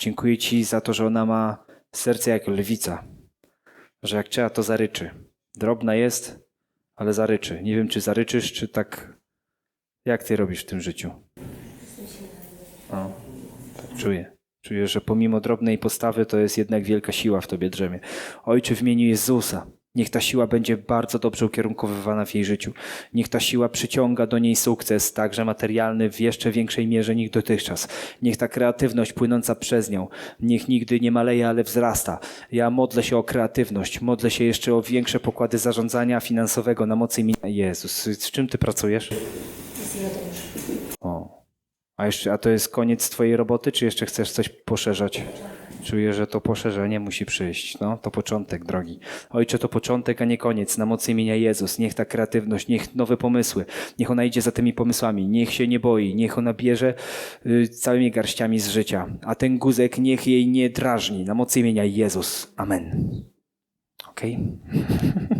Dziękuję Ci za to, że ona ma serce jak lwica, że jak trzeba, to zaryczy. Drobna jest, ale zaryczy. Nie wiem, czy zaryczysz, czy tak. Jak Ty robisz w tym życiu? O, tak czuję. Czuję, że pomimo drobnej postawy, to jest jednak wielka siła w Tobie drzemie. Ojcze, w imieniu Jezusa, niech ta siła będzie bardzo dobrze ukierunkowywana w jej życiu. Niech ta siła przyciąga do niej sukces, także materialny, w jeszcze większej mierze niż dotychczas. Niech ta kreatywność płynąca przez nią, niech nigdy nie maleje, ale wzrasta. Ja modlę się o kreatywność, modlę się jeszcze o większe pokłady zarządzania finansowego na mocy imienia Jezus. Z czym Ty pracujesz? O. A jeszcze, a to jest koniec twojej roboty, czy jeszcze chcesz coś poszerzać? Czuję, że to poszerzenie musi przyjść. No, to początek, drogi. Ojcze, to początek, a nie koniec. Na mocy imienia Jezus. Niech ta kreatywność, niech nowe pomysły, niech ona idzie za tymi pomysłami. Niech się nie boi, niech ona bierze y, całymi garściami z życia. A ten guzek niech jej nie drażni. Na mocy imienia Jezus. Amen. Okej?